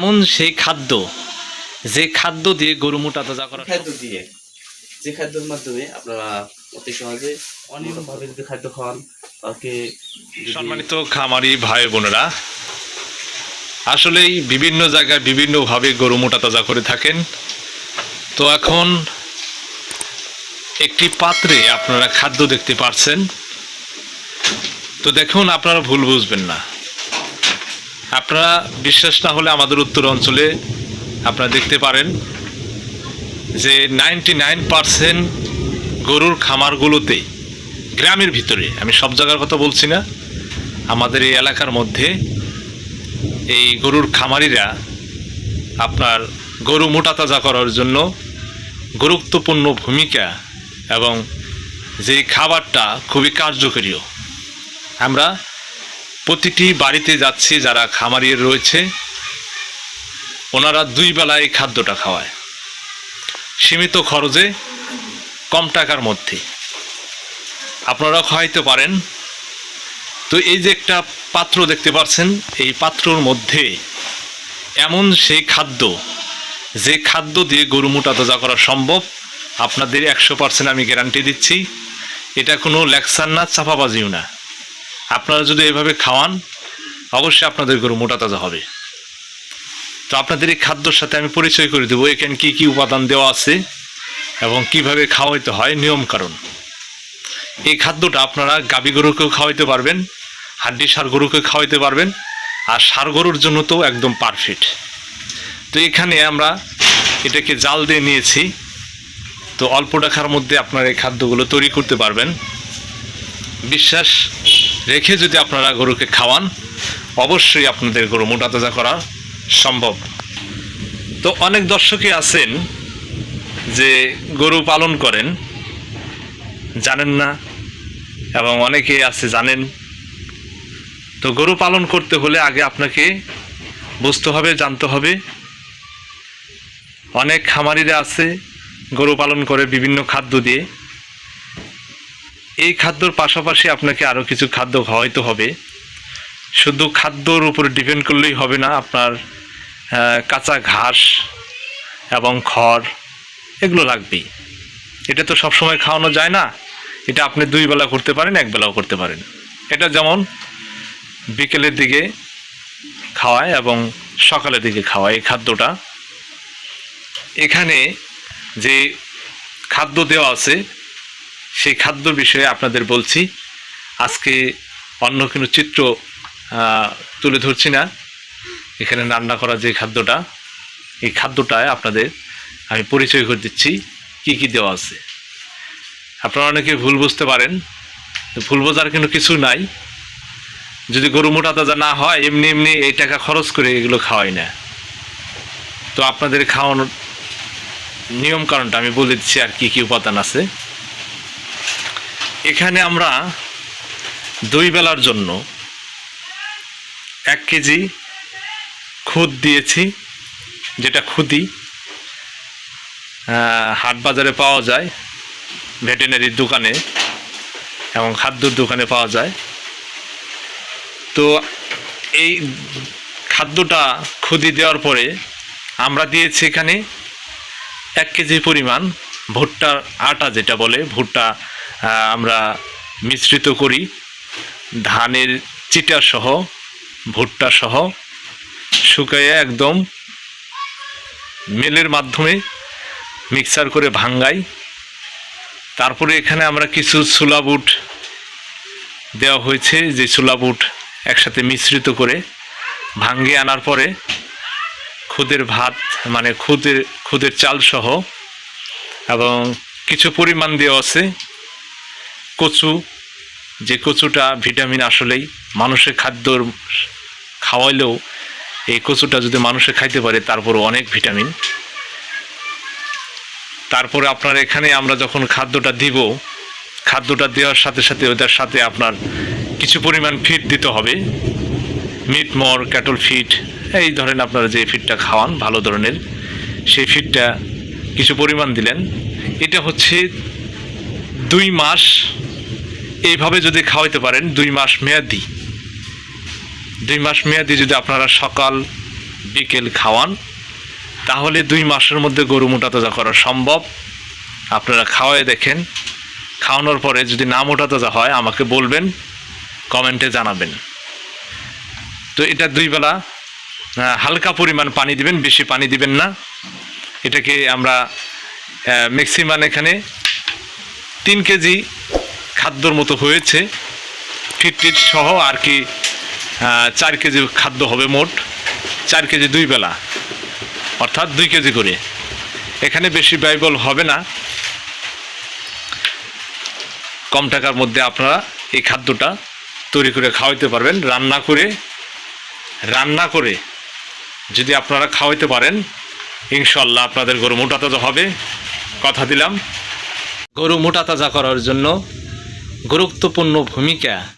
এমন সেই খাদ্য যে খাদ্য দিয়ে গরু মোটা তাজা করা খাদ্য দিয়ে যে খাদ্যের মাধ্যমে আপনারা অতি সহজে অনিয়মভাবে যদি খাদ্য খাওয়ান তাকে সম্মানিত খামারি ভাই বোনেরা আসলেই বিভিন্ন জায়গায় বিভিন্নভাবে গরু মোটা তাজা করে থাকেন। তো এখন একটি পাত্রে আপনারা খাদ্য দেখতে পারছেন। তো দেখুন আপনারা ভুল বুঝবেন না। আপনারা বিশ্বাস না হলে আমাদের উত্তর অঞ্চলে আপনারা দেখতে পারেন যে নাইনটি নাইন পারসেন্ট গরুর খামারগুলোতে, গ্রামের ভিতরে, আমি সব জায়গার কথা বলছি না, আমাদের এই এলাকার মধ্যে এই গরুর খামারিরা আপনার গরু মোটা তাজা করার জন্য গুরুত্বপূর্ণ ভূমিকা এবং যে খাবারটা খুবই কার্যকরীয় আমরা প্রতিটি বাড়িতে যাচ্ছি যারা খামারি রয়েছে, ওনারা দুই বেলায় খাদ্যটা খাওয়ায়। সীমিত খরচে, কম টাকার মধ্যে। আপনারা খাওয়াইতে পারেন। তো এই যে একটা পাত্র দেখতে পাচ্ছেন, এই পাত্রর মধ্যে এমন সেই খাদ্য, যে খাদ্য দিয়ে গরু মোটা তাজা করা সম্ভব, আপনাদের একশো পার্সেন্ট আমি গ্যারান্টি দিচ্ছি। এটা কোনো লেকচার না, চাপাবাজিও না। আপনারা যদি এভাবে খাওয়ান, অবশ্যই আপনাদের গরু মোটা তাজা হবে। তো আপনাদের এই খাদ্যর সাথে আমি পরিচয় করে দেবো, এখানে কী কী উপাদান দেওয়া আছে এবং কীভাবে খাওয়াইতে হয়, নিয়ম কারণ। এই খাদ্যটা আপনারা গাবি গরুকেও খাওয়াইতে পারবেন, হাড্ডি সার গরুকে খাওয়াইতে পারবেন, আর সার গরুর জন্য তো একদম পারফেক্ট তো এখানে আমরা এটাকে জাল দিয়ে নিয়েছি, তো অল্প টাকার মধ্যে আপনারা এই খাদ্যগুলো তৈরি করতে পারবেন। বিশ্বাস রেখে যদি আপনারা গরুকে খাওয়ান, অবশ্যই আপনাদের গরু মোটা তাজা করা সম্ভব। তো অনেক দর্শকই আছেন যে গরু পালন করেন, জানেন না, এবং অনেকে আছে জানেন। তো গরু পালন করতে হলে আগে আপনাকে বুঝতে হবে, জানতে হবে। অনেক খামারিরা আছে গরু পালন করে বিভিন্ন খাদ্য দিয়ে। এই খাদ্যর পাশাপাশি আপনাকে আরও কিছু খাদ্য খাওয়াইতে হবে। শুধু খাদ্যর উপর ডিপেন্ড করলেই হবে না, আপনার কাঁচা ঘাস এবং খড়, এগুলো লাগবেই। এটা তো সবসময় খাওয়ানো যায় না। এটা আপনি দুই বেলা করতে পারেন, এক বেলাও করতে পারেন। এটা যেমন বিকেলের দিকে খাওয়ায় এবং সকালের দিকে খাওয়ায় এই খাদ্যটা। এখানে যে খাদ্য দেওয়া আছে সেই খাদ্য বিষয়ে আপনাদের বলছি। আজকে অন্য কোনো চিত্র তুলে ধরছি না। এখানে রান্না করা যে খাদ্যটা, এই খাদ্যটায় আপনাদের আমি পরিচয় করে দিচ্ছি, কি কি দেওয়া আছে। আপনারা অনেকে ভুল বুঝতে পারেন ভুল বোঝার কিন্তু কিছু নাই। যদি গরু মোটা তাজা না হয়, এমনি এমনি এই টাকা খরচ করে এগুলো খাওয়াই না। তো আপনাদের খাওয়ানোর নিয়ম কারণটা আমি বলে দিচ্ছি আর কি কি উপাদান আছে। এখানে আমরা দুই বেলার জন্য এক কেজি খুদ দিয়েছি, যেটা খুদি হাট বাজারে পাওয়া যায়, ভেটেনারির দোকানে এবং খাদ্যর দোকানে পাওয়া যায়। তো এই খাদ্যটা খুদি দেওয়ার পরে আমরা দিয়েছি এখানে এক কেজি পরিমাণ ভুট্টার আটা, যেটা বলে ভুট্টা আমরা মিশ্রিত করি। ধানের চিটা সহ ভুট্টা সহ শুকাইয়ে একদম মেলের মাধ্যমে মিক্সার করে ভাঙ্গাই। তারপরে এখানে আমরা কিছু ছোলা বুট দেওয়া হয়েছে, যে ছোলা বুট একসাথে মিশ্রিত করে ভাঙ্গে আনার পরে খুদের ভাত মানে খুদের খুদের চাল সহ এবং কিছু পরিমাণ দেওয়া আছে। কচু, যে কচুটা ভিটামিন আসলেই মানুষের খাদ্যর খাওয়াইলেও এই কচুটা যদি মানুষে খাইতে পারে, তারপরও অনেক ভিটামিন। তারপরে আপনার এখানে আমরা যখন খাদ্যটা দিব, খাদ্যটা দেওয়ার সাথে সাথে ওটার সাথে আপনার কিছু পরিমাণ ফিট দিতে হবে। মিট মর ক্যাটল ফিট এই ধরেন আপনারা যে ফিটটা খাওয়ান, ভালো ধরনের, সেই ফিটটা কিছু পরিমাণ দিলেন। এটা হচ্ছে দুই মাস এইভাবে যদি খাওয়াইতে পারেন, দুই মাস মেয়াদি। দুই মাস মেয়াদি যদি আপনারা সকাল, বিকেল খাওয়ান, তাহলে দুই মাসের মধ্যে গরু মোটা তাজা করা সম্ভব। আপনারা খাওয়াই দেখেন। খাওয়ানোর পরে যদি না মোটা তাজা হয়, আমাকে বলবেন, কমেন্টে জানাবেন। তো এটা দুই বেলা হালকা পরিমাণ পানি দিবেন, বেশি পানি দিবেন না। এটাকে আমরা ম্যাক্সিমাম এখানে তিন কেজি খাদ্যর মতো হয়েছে। ফিট টিট সহ আর কি চার কেজি খাদ্য হবে মোট। চার কেজি দুই বেলা, অর্থাৎ দুই কেজি করে। এখানে বেশি ব্যয়বল হবে না। কম টাকার মধ্যে আপনারা এই খাদ্যটা তৈরি করে খাওয়াইতে পারবেন। রান্না করে রান্না করে যদি আপনারা খাওয়াইতে পারেন ইনশাল্লাহ আপনাদের গরু মোটা তাজা হবে। কথা দিলাম। গরু মোটা তাজা করার জন্য গুরুত্বপূর্ণ ভূমিকা।